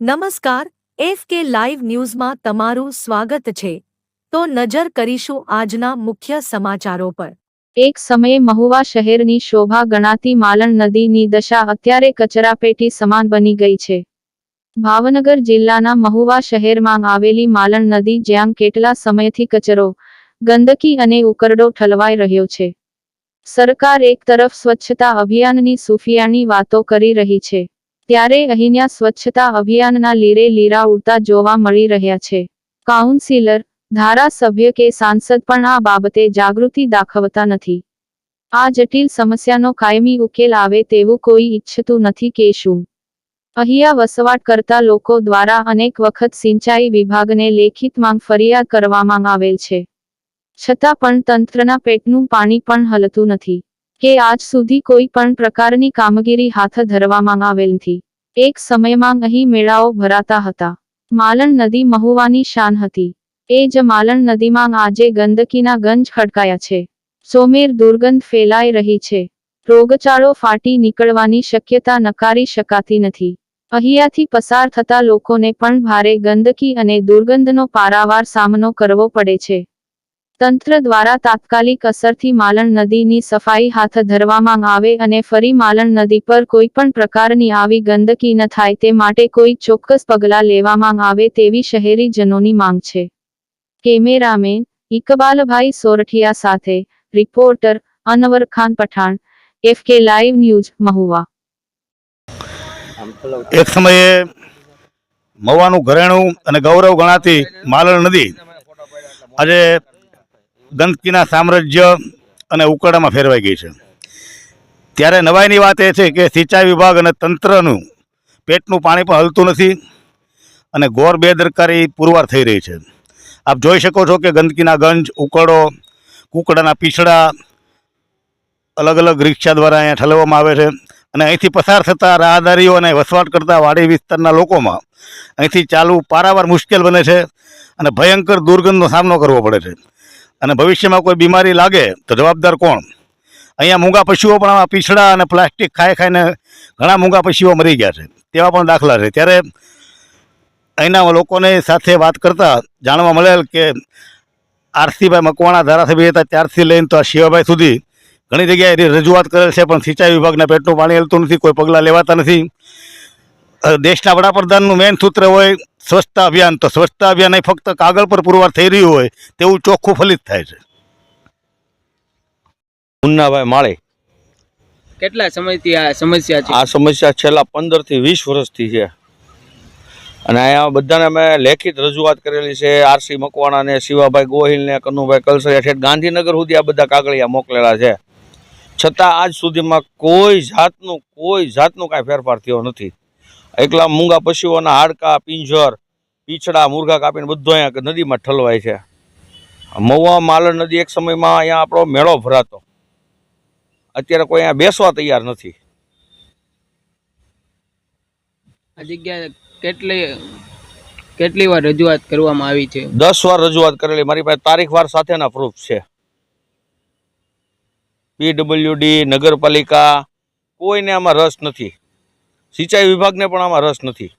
નમસ્કાર, એફ કે લાઈવ ન્યૂઝમાં તમારું સ્વાગત છે. તો નજર કરીશું આજના મુખ્ય સમાચારો પર. એક સમયે મહુવા શહેરની શોભા ગણાતી માલણ નદીની દશા અત્યારે કચરાપેટી સમાન બની ગઈ છે. ભાવનગર જિલ્લાના મહુવા શહેરમાં આવેલી માલણ નદી જ્યાં કેટલા સમયથી કચરો, ગંદકી અને ઉકરડો ઠલવાઈ રહ્યો છે. સરકાર એક તરફ સ્વચ્છતા અભિયાનની સુફિયાની વાતો કરી રહી છે. ત્યારે અહીંયા સ્વચ્છતા અભિયાનના લીરે લીરા ઉડતા જોવા મળી રહ્યા છે. કાઉન્સિલર, ધારાસભ્ય કે સાંસદ પણ આ બાબતે જાગૃતિ દાખવતા નથી. આ જટિલ સમસ્યાનો કાયમી ઉકેલ આવે તેવું કોઈ ઈચ્છતું નથી કે શું. અહીંયા વસવાટ કરતા લોકો દ્વારા અનેક વખત સિંચાઈ વિભાગને લેખિત માંગ ફરિયાદ કરવામાં આવેલ છે. છતાં પણ તંત્રના પેટનું પાણી પણ હલતું નથી. કે આજ સુધી કોઈ પણ પ્રકારની કામગીરી હાથ ધરવામાં આવેલ નથી. એક સમયમાં અહીં મેળાઓ ભરાતા હતા. માલણ નદી મહુવાની શાન હતી. એ જ માલણ નદીમાં આજે ગંદકીના ગંજ ખડકાયા છે. સોમેર દુર્ગંધ ફેલાઈ રહી છે. રોગચાળો ફાટી નીકળવાની શક્યતા નકારી શકાતી નથી. અહીંયાથી પસાર થતા લોકોને પણ ભારે ગંદકી અને દુર્ગંધનો પારાવાર સામનો કરવો પડે છે. તંત્ર દ્વારા તાત્કાલિક અસરથી માલણ નદીની સફાઈ હાથ ધરવામાં આવે અને ફરી માલણ નદી પર કોઈ પણ પ્રકારની આવી ગંદકી ન થાય તે માટે કોઈ ચોક્કસ પગલાં લેવામાં આવે તેવી શહેરીજનોની માંગ છે. કેમેરામેન ઇકબાલભાઈ સોરઠિયા સાથે reporter Anwar Khan Pathan FK live news, Mahuva. એક સમયે મવાનું ઘરેણું અને ગૌરવ ગણાતી માલણ નદી આજે ગંદકીના સામ્રાજ્ય અને ઉકળામાં ફેરવાઈ ગઈ છે. ત્યારે નવાઈની વાત એ છે કે સિંચાઈ વિભાગ અને તંત્રનું પેટનું પાણી પણ હલતું નથી અને ગોર બેદરકારી પુરવાર થઈ રહી છે. આપ જોઈ શકો છો કે ગંદકીના ગંજ, ઉકળો, કુકડાના પીછડા, અલગ અલગ રિક્ષા દ્વારા અહીંયા ઠલવવામાં આવે છે. અને અહીંથી પસાર થતા રાહદારીઓ અને વસવાટ કરતા વાડી વિસ્તારના લોકોમાં અહીંથી ચાલવું પારાવાર મુશ્કેલ બને છે અને ભયંકર દુર્ગંધનો સામનો કરવો પડે છે. અને ભવિષ્યમાં કોઈ બીમારી લાગે તો જવાબદાર કોણ? અહીંયા મૂંગા પશુઓ પણ આમાં પીછડા અને પ્લાસ્ટિક ખાઈ ખાઈને ઘણા મૂંગા પશુઓ મરી ગયા છે. તેવા પણ દાખલા છે. ત્યારે અહીંના લોકોને સાથે વાત કરતાં જાણવા મળેલ કે આરસીભાઈ મકવાણા ધારાસભ્ય હતા. ત્યારથી લઈને તો આ શિવાભાઈ સુધી ઘણી જગ્યાએ રજૂઆત કરેલ છે, પણ સિંચાઈ વિભાગના પેટનું પાણી હલતું નથી, કોઈ પગલાં લેવાતા નથી. દેશના વડાપ્રધાનનું મેન સૂત્ર હોય સ્વચ્છતા અભિયાન. તો સ્વચ્છતા અભિયાન અહીં ફક્ત કાગળ પર પુરવાર થઈ રહ્યું હોય તેવું ચોખ્ખું ફલિત થાય છે. મુન્નાભાઈ માળે. કેટલા સમયથી આ સમસ્યા છે? આ સમસ્યા છેલ્લા પંદરથી વીસ વર્ષથી છે. અને અહીંયા બધાને અમે લેખિત રજૂઆત કરેલી છે. આરસી મકવાણાને શિવાભાઈ ગોહિલ ને કનુભાઈ કલસરિયા છે ગાંધીનગર સુધી આ બધા કાગળિયા મોકલેલા છે. છતાં આજ સુધીમાં કોઈ જાતનું કોઈ જાતનું કાંઈ ફેરફાર થયો નથી. એકલા મૂંગા પશુઓના હાડકા પિંજર પીછડા મુરઘા કાપીને બધું અહીંયા નદીમાં ઠલવાય છે. મહુવા માલણ નદી એક સમયમાં અહીંયા આપણો મેળો ભરાતો. અત્યારે કોઈ અહીંયા બેસવા તૈયાર નથી. આ જગ્યાએ કેટલી કેટલી વાર રજૂઆત કરવામાં આવી છે? દસ વાર રજૂઆત કરેલી. મારી પાસે તારીખ વાર સાથેના પ્રૂફ છે. પીડબ્લ્યુડી નગરપાલિકા કોઈને આમાં રસ નથી. સિંચાઈ વિભાગને પણ આમાં રસ નથી.